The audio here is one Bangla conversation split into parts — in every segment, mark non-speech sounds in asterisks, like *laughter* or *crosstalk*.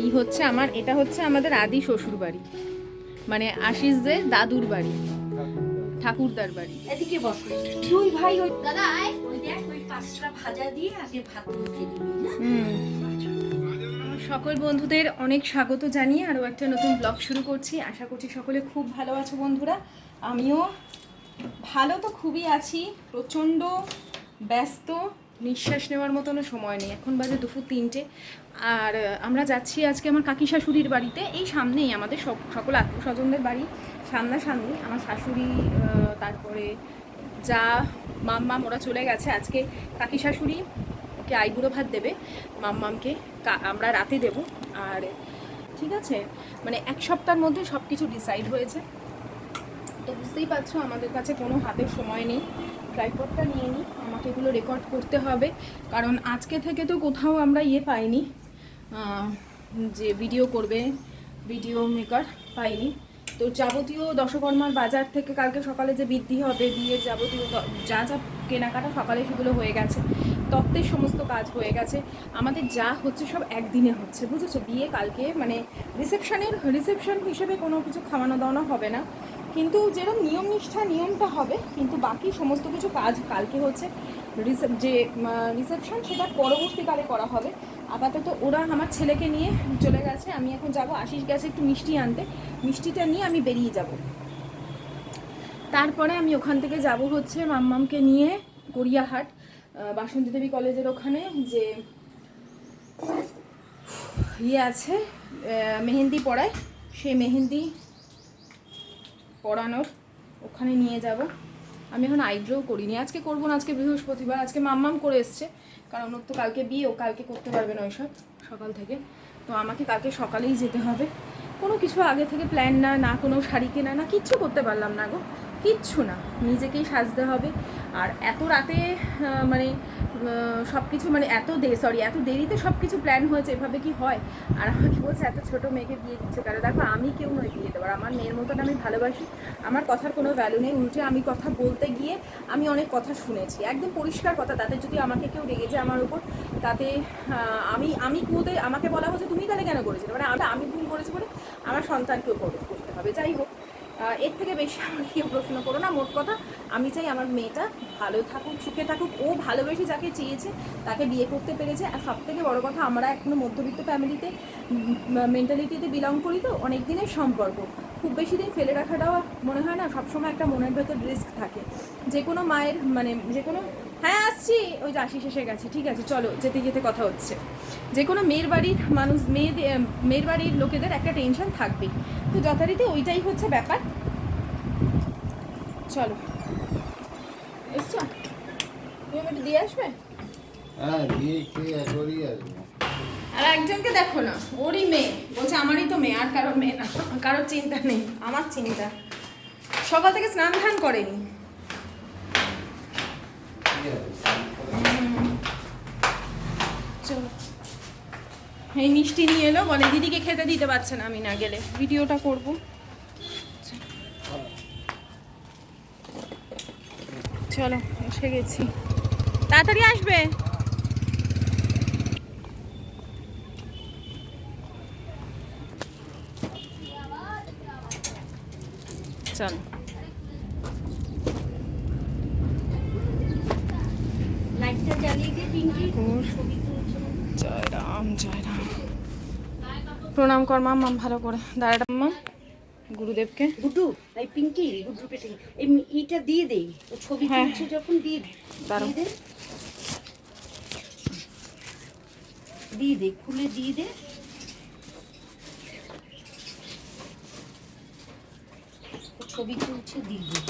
এই হচ্ছে আমার এটা হচ্ছে আমাদের আদি শ্বশুর বাড়ি। মানে আশিসদের দাদুর বাড়ি ঠাকুরদার বাড়ি। এদিকে বসো। দুই ভাই ওই দাদা ওই দেখ ওই পাঁচটা ভাজা দিয়ে আগে ভাত দিবি না সকল বন্ধুদের অনেক স্বাগত জানিয়ে আরও একটা নতুন ব্লগ শুরু করছি। আশা করছি সকলে খুব ভালো আছো বন্ধুরা। আমিও ভালো তো খুবই আছি প্রচণ্ড ব্যস্ত নিঃশ্বাস নেওয়ার মতনও সময় নেই। এখন বাজে দুপুর তিনটে। আর আমরা যাচ্ছি আজকে আমার কাকি শাশুড়ির বাড়িতে। এই সামনেই আমাদের সব, সকল আত্মীয় স্বজনদের বাড়ি। সামনাসামনি আমার শাশুড়ি তারপরে যা মাম্মাম ওরা চলে গেছে আজকে কাকি শাশুড়ি। ওকে আইবুড়ো ভাত দেবে। মাম্মামকে আমরা রাতে দেব। আর ঠিক আছে? মানে এক সপ্তাহের মধ্যে সব কিছু ডিসাইড হয়েছে। তো বুঝতেই পারছ, আমাদের কাছে কোনো হাতের সময় নেই। ট্রাইপডটা নিয়ে নিই। আমাকে এগুলো রেকর্ড করতে হবে। কারণ আজকে থেকে তো কোথাও আমরা ইয়ে পাইনি। যে ভিডিও করবে ভিডিও মেকার পাইনি। তো যাবতীয় দশকর্মার বাজার থেকে কালকে সকালে যে বৃদ্ধি হবে বিয়ের যাবতীয় যা যা কেনাকাটা সকালে সেগুলো হয়ে গেছে। তত্ত্বের সমস্ত কাজ হয়ে গেছে। আমাদের যা হচ্ছে সব একদিনে হচ্ছে, বুঝেছ? বিয়ে কালকে মানে রিসেপশনের রিসেপশন হিসেবে কোনো কিছু খাওয়ানো দাওয়ানো হবে না। কিন্তু যেরকম নিয়ম নিষ্ঠা, নিয়মটা হবে, কিন্তু বাকি সমস্ত কিছু কাজ কালকে হচ্ছে রিসেপ, যে রিসেপশন সেটা পরবর্তীকালে করা হবে। আপাতত ওরা আমার ছেলেকে নিয়ে চলে গেছে, আমি এখন যাব, আশিস গেছে একটু মিষ্টি আনতে। মিষ্টিটা নিয়ে আমি বেরিয়ে যাব। তারপরে আমি ওখান থেকে যাব হচ্ছে মাম্মামকে নিয়ে গড়িয়াহাট বাসন্তী দেবী কলেজের ওখানে যে ইয়ে আছে মেহেন্দি পড়ায়। সেই মেহেন্দি পড়ানোর, ওখানে নিয়ে যাব। আমি এখন আইব্রোও করিনি। আজকে করব না, আজকে বৃহস্পতিবার। আজকে মাম্মাম করে এসছে। কারণ ওর তো কালকে বিয়ে, ও কালকে করতে পারবে না ওইসব সকাল থেকে। তো আমাকে কালকে সকালেই যেতে হবে। কোনো কিছু আগে থেকে প্ল্যান না না কোনো শাড়ি কেনা, না কিচ্ছু করতে পারলাম না গো। কিচ্ছু না। নিজেকেই সাজতে হবে। আর এত রাতে মানে সব কিছু মানে এত দে সরি এত দেরিতে সব কিছু প্ল্যান হয়েছে, এভাবে কি হয়? আর আমাকে বলছে, এত ছোট মেয়েকে বিয়ে দিচ্ছে কারণ দেখো, আমি কেউ নই বিয়ে দেওয়ার আমার মেয়ের মতন আমি ভালোবাসি, আমার কথার কোনো ভ্যালু নেই, উল্টে আমি কথা বলতে গিয়ে আমি অনেক কথা শুনেছি, একদম পরিষ্কার কথা, তাতে যদি আমাকে কেউ রেগে যায় আমার উপর, তাতে আমি আমি কুয়োতে, আমাকে বলা হচ্ছে তুমি তাহলে কেন করেছিলে? মানে আমি আমি ভুল করেছি বলে আমার সন্তানকেও করে করতে হবে, যাই হোক এর থেকে বেশি আমাকে কেউ প্রশ্ন করো না, মোট কথা আমি চাই আমার মেয়েটা ভালো থাকুক, সুখে থাকুক, ও ভালোবেসে যাকে চেয়েছে তাকে বিয়ে করতে পেরেছে। আর সব থেকে বড় কথা, আমরা এখনও মধ্যবিত্ত ফ্যামিলিতে মেন্টালিটিতে বিলং করি তো, অনেক দিনের সম্পর্ক। খুব বেশি দিন ফেলে রাখাটাও মনে হয় না, সবসময় একটা মনের ভেতর রিস্ক থাকে। যে কোনো মায়ের মানে যে কোনো হ্যাঁ আসছি। ওই যে আশিস এসে গেছে, ঠিক আছে, চলো, যেতে যেতে কথা হচ্ছে। যে কোনো মেয়ের বাড়ির মানুষ মেয়েদের মেয়ের বাড়ির লোকেদের একটা টেনশন থাকবেই। তো যথারীতি ওইটাই হচ্ছে ব্যাপার। চলো। এসছো? তুমি আমাকে দিয়ে আসবে? হ্যাঁ দিয়ে খেয়ে একবারই আসব? আর একজনকে দেখো না ওরই মেয়ে। বলছে আমারই তো মেয়ে আর কারোর মেয়ে না। কারোর চিন্তা নেই আমার চিন্তা। সকাল থেকে স্নান ধান করেনি। চলো। এই মিষ্টি নিয়ে এলো বলে দিদিকে খেতে দিতে পারছে না আমি না গেলে। ভিডিওটা করব। চলো এসে গেছি। তাড়াতাড়ি আসবে? চলো। জয় রাম জয় রাম প্রণাম কর মাম মাম ভালো করে। দাঁড়াটা মাম। গুরুদেবকে। গুড্ডু এই পিঙ্কি এই ইটা দিয়ে দেই। ও ছবি হ্যাঁ। তুলছে যখন দিয়ে। দিয়ে দে দিয়ে দে খুলে দিয়ে দে ছবি তুলছে দিয়ে দে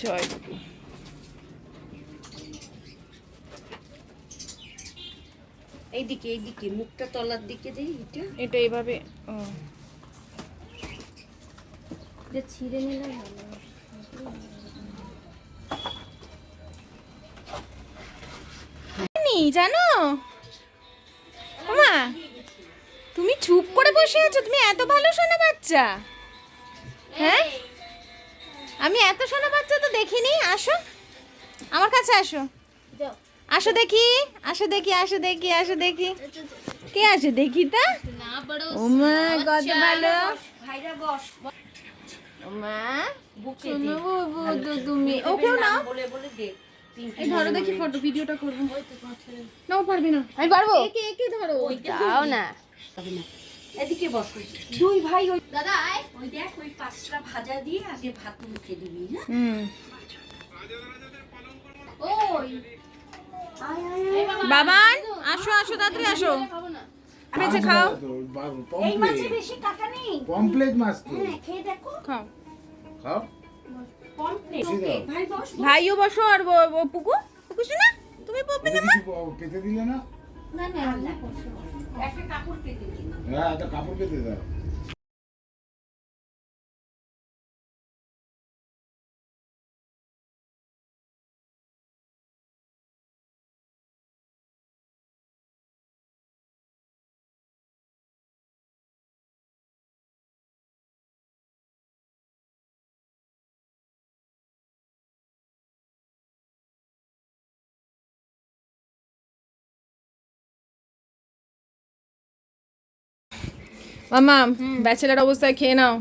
জয় এইদিকে এইদিকে মুখটা তলার দিকে দে এটা এটা এইভাবে ও। এটা ছিঁড়ে নিলে ভালো জানো? মা তুমি চুপ করে বসে আছো তুমি এত ভালো শোনা বাচ্চা। হ্যাঁ? আমি এত শোনা বাচ্চা তো দেখিনি আসো। আমার কাছে আসো। আসো দেখি আসো দেখি আসো দেখি আসো দেখি। কে আসো দেখি তা ও মা কত ভালো। ভাইরা বস। ও মা শোনো। বাবু তো তুমি। ওকেও নাও। বলে বলে দে। এই ধরো দেখি ফটো ভিডিওটা করব। নাও পারবে না। আমি পারব। একে একে ধরো। দাও না। হবে না। এদিকে বস। দুই ভাই ওই দাদা ওই দেখ ওই পাঁচটা ভাজা দিয়ে আগে ভাত মুখে দিবি হ্যাঁ? হুম। ওই। আয় আয় আয়। বাবান আসো আসো তাড়াতাড়ি আসো। বেঁচে খাও। এই মাছে বেশি কাটা নেই। পমপ্লেট মাছ তো। হ্যাঁ খেয়ে দেখো। খাও। খাও। ভাইও বসো আর পুকু। পুকু শোনা তুমি পপি না পেতে দিলে না? না না আল্লাহ একটা কাপড় পেতে দিই হ্যাঁ একটা কাপড় পেতে দাও। মামা ব্যাচেলার অবস্থায় খেয়ে নাও।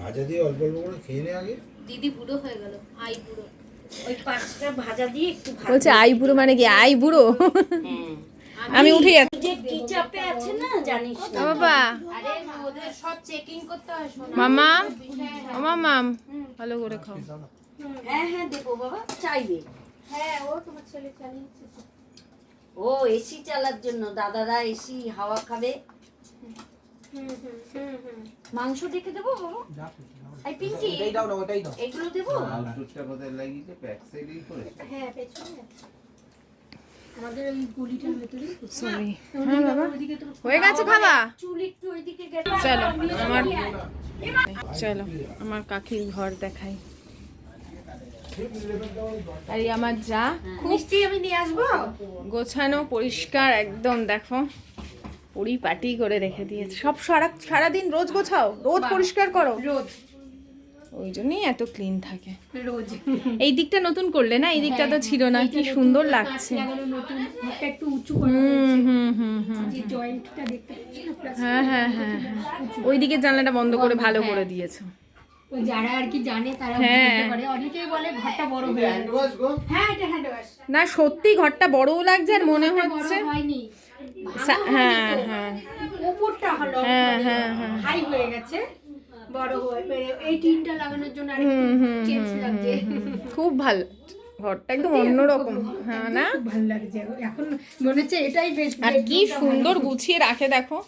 ভাজা দিয়ে অল্প অল্প করে খেয়ে নে আগে। দিদি বুড়ো হয়ে গেল আই বুড়ো। ওই পাঁচটা ভাজা দিয়ে একটু বলছে আই বুড়ো মানে কি আই বুড়ো? হ্যাঁ। আমি উঠে যাচ্ছি যে কি চাপে আছে না জানিস? না বাবা। আরে ওদের সব চেকিং করতে হয় শোনা। মামা ও মামাম ভালো করে খাও। হ্যাঁ হ্যাঁ দেবো বাবা চাইবে। হ্যাঁ ও তোমার ছেলে চালিয়েছে। ও এসি চালার জন্য দাদারা এসি হাওয়া খাবে। হুম হুম হুম হুম। মাংস দেখে দেবো বাবা? এগুলো দেবো? আলুটা কোথায় লাগিয়েছে ব্যাক সাইডেই করেছে হ্যাঁ পেছনে আমাদের ওই গলিটার ভেতরেই সরি হ্যাঁ বাবা। হয়ে গেছে খাবা চুল একটু ওইদিকে চলো আমার চলো আমার কাকির ঘর দেখাই। আর আমার যা খুব মিষ্টি আমি নিয়ে আসব? গোছানো পরিষ্কার একদম দেখো পরিপাটি করে রেখে দিয়েছে। সব সারা সারাদিন রোজ গোছাও রোজ পরিষ্কার করো। রোজ। ওই জন্যই এত ক্লিন থাকে। রোজ। এই দিকটা নতুন করলে না? এই দিকটা তো ছিল না কি সুন্দর লাগছে। লাগানো নতুন ঘরটা একটু উঁচু হুম হুম হুম হুম যে জয়েন্টটা দেখতে পাচ্ছি না plus হ্যাঁ হ্যাঁ হ্যাঁ হ্যাঁ। ওই দিকের জানলাটা বন্ধ করে ভালো করে দিয়েছ। যারা আর কি জানে তারা হ্যাঁ। পারে। অনেকেই বলে ঘরটা বড় হয়ে হ্যাঁ এটা হ্যান্ড ওয়াশ না সত্যি ঘরটা বড়ও লাগছে আর মনে হচ্ছে। হয়নি। হ্যাঁ হ্যাঁ। উপরটা হলো হ্যাঁ, হ্যাঁ, হ্যাঁ। হাই হয়ে গেছে। বড় হয়ে এই টিনটা লাগানোর জন্য আরেকটু হুম, হুম, চেঞ্জ লাগছে। খুব ভালো। ঘরটা একদম অন্যরকম। হ্যাঁ না? ভালো লাগছে। এখন মনে হচ্ছে এটাই বেশ আর কি সুন্দর গুছিয়ে রাখে দেখো।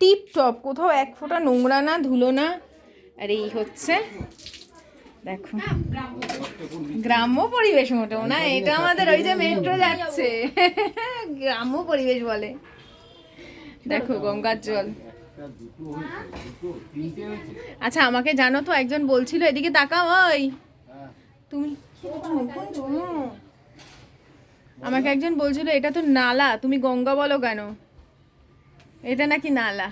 টিপ টপ কোথাও এক ফোঁটা নোংরা না ধুলো না। আর এই হচ্ছে দেখো গ্রাম্য পরিবেশ মোটেও না এটা আমাদের ওই যে মেট্রো যাচ্ছে। গ্রাম্য পরিবেশ বলে। দেখো গঙ্গার জল। আচ্ছা আমাকে জানো তো একজন বলছিল এদিকে তাকাও ওই। তুমি আমাকে একজন বলছিল এটা তো নালা তুমি গঙ্গা বলো কেন? এটা নাকি নালা?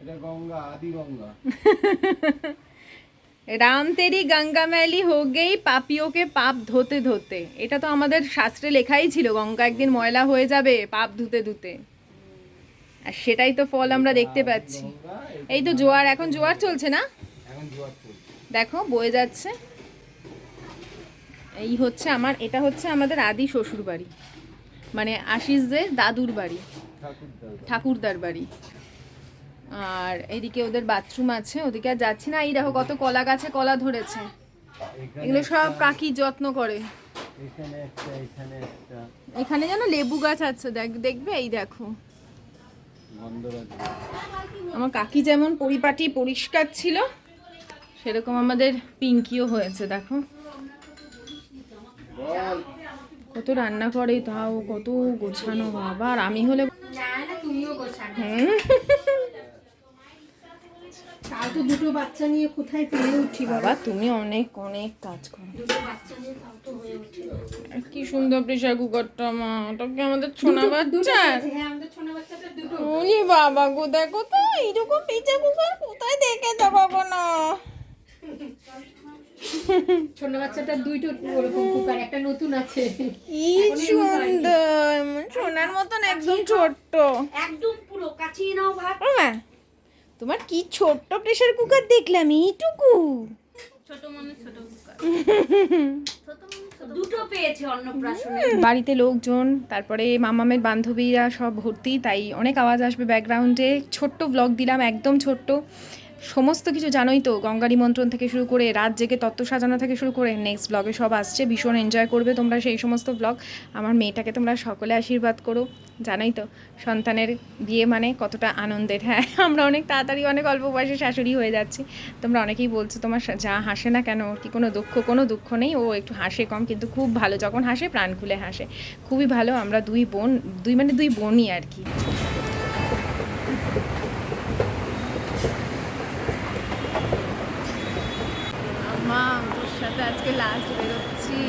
এটা গঙ্গা আদি গঙ্গা। *laughs* রাম তেরি গঙ্গামেলি হো গেই পাপিওকে পাপ ধোতে ধোতে। এটা তো আমাদের শাস্ত্রে লেখাই ছিল, গঙ্গা একদিন ময়লা হয়ে যাবে, পাপ ধুতে ধুতে। আর সেটাই তো ফল আমরা দেখতে পাচ্ছি। এই তো জোয়ার, এখন জোয়ার চলছে না? দেখো, বয়ে যাচ্ছে। এই হচ্ছে আমার, এটা হচ্ছে আমাদের আদি শ্বশুর বাড়ি মানে আশিসদের দাদুর বাড়ি। ঠাকুরদার বাড়ি। আর এদিকে ওদের বাথরুম আছে ওদিকে আর যাচ্ছি না। এই দেখো কত কলা গাছে কলা ধরেছে। এগুলো সব কাকি যত্ন করে। এখানে একটা এখানে একটা। এখানে যেন লেবু গাছ আছে দেখ দেখবে? এই দেখো। আমার কাকি যেমন পরিপাটি পরিষ্কার ছিল সেরকম আমাদের পিঙ্কিও হয়েছে দেখো। কত রান্না করে তাও কত গোছানো বাবা। আর আমি হলে না না তুমিও গোছানো হুম, তাও তো দুটো বাচ্চা নিয়ে কোথায় পেরে উঠি বাবা? তুমি অনেক অনেক কাজ করো। দুটো বাচ্চা নিয়ে তাও তো হয়ে কি সুন্দর প্রেশার কুকারটা মা। ওটা কি আমাদের ছোনা বাচ্চা? হ্যাঁ আমাদের ছোট বাচ্চাটা দুটো। ওরে বাবা কোথায় কোথায় এইরকম প্রেশার কুকার কোথায় দেখে যাব না? ছোট বাচ্চাটার দুইটো ওরকম কুকার একটা নতুন আছে। কি সুন্দর সোনার মতন একদম ছোট্ট। একদম পুরো কাচিয়ে নাও ভাত। তোমার কি ছোট্ট প্রেশার কুকার দেখলাম এইটুকু। *laughs* দুটো পেয়েছে অন্নপ্রাশনে। বাড়িতে লোকজন তারপরে মামামের বান্ধবীরা সব ভর্তি তাই অনেক আওয়াজ আসবে ব্যাকগ্রাউন্ডে ছোট্ট ব্লগ দিলাম একদম ছোট্ট। সমস্ত কিছু জানোই তো গঙ্গা নিমন্ত্রণ থেকে শুরু করে রাত জেগে তত্ত্ব সাজানো থেকে শুরু করে নেক্সট ব্লগে সব আসছে। ভীষণ এনজয় করবে তোমরা সেই সমস্ত ব্লগ আমার মেয়েটাকে তোমরা সকলে আশীর্বাদ করো, জানোই তো, সন্তানের বিয়ে মানে কতটা আনন্দের। হ্যাঁ আমরা অনেক তাড়াতাড়ি অনেক অল্প বয়সে শাশুড়ি হয়ে যাচ্ছি। তোমরা অনেকেই বলছো তোমার যা হাসে না কেন, কি কোনো দুঃখ? কোনো দুঃখ নেই, ও একটু হাসে কম, কিন্তু খুব ভালো, যখন হাসে প্রাণ খুলে হাসে। খুবই ভালো, আমরা দুই বোন, দুই মানে দুই বোনই আর কি মা তোর সাথে আজকে লাস্ট বেরোচ্ছি।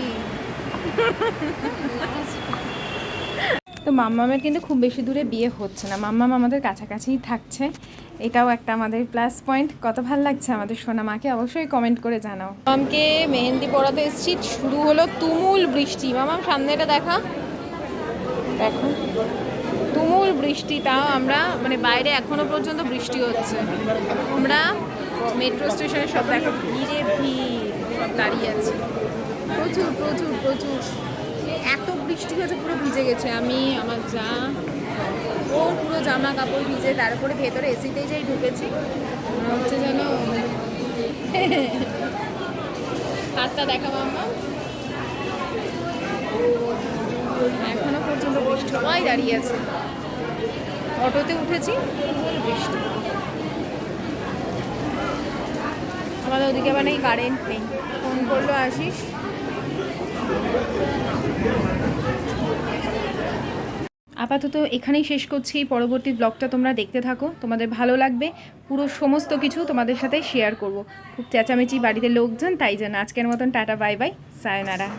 তো মাম্মামের কিন্তু খুব বেশি দূরে বিয়ে হচ্ছে না। মাম্মাম আমাদের কাছাকাছিই থাকছে। এটাও একটা আমাদের প্লাস পয়েন্ট কত ভালো লাগছে আমাদের সোনা মাকে অবশ্যই কমেন্ট করে জানাও। মামকে মেহেন্দি পড়াতে এসেছি। শুরু হলো তুমুল বৃষ্টি। মামাম সামনেটা দেখা। দেখো। তুমুল বৃষ্টি তাও আমরা মানে বাইরে এখনও পর্যন্ত বৃষ্টি হচ্ছে। আমরা মেট্রো স্টেশনে সব দেখো ভিড়ে সব দাঁড়িয়ে আছে। প্রচুর প্রচুর প্রচুর। এত বৃষ্টি হয়েছে, পুরো ভিজে গেছে। আমি, আমার যা, ও পুরো জামা কাপড় ভিজে তারপরে ভেতরে এসিতেই যাই ঢুকেছি। হচ্ছে যেন হাতটা দেখা মাম্মা এখনও পর্যন্ত বৃষ্টি সবাই দাঁড়িয়ে আছে। অটোতে উঠেছি। বৃষ্টি। আমাদের ওদিকে মানে কারেন্ট নেই। ফোন করল, আসিস? আপাতত এখানেই শেষ করছি। পরবর্তী ব্লগটা তোমরা দেখতে থাকো। তোমাদের ভালো লাগবে। পুরো সমস্ত কিছু তোমাদের সাথে শেয়ার করব। খুব চেঁচামেচি বাড়িতে লোকজন, তাই জন্য আজকের মতন টাটা বাই বাই সায়নারা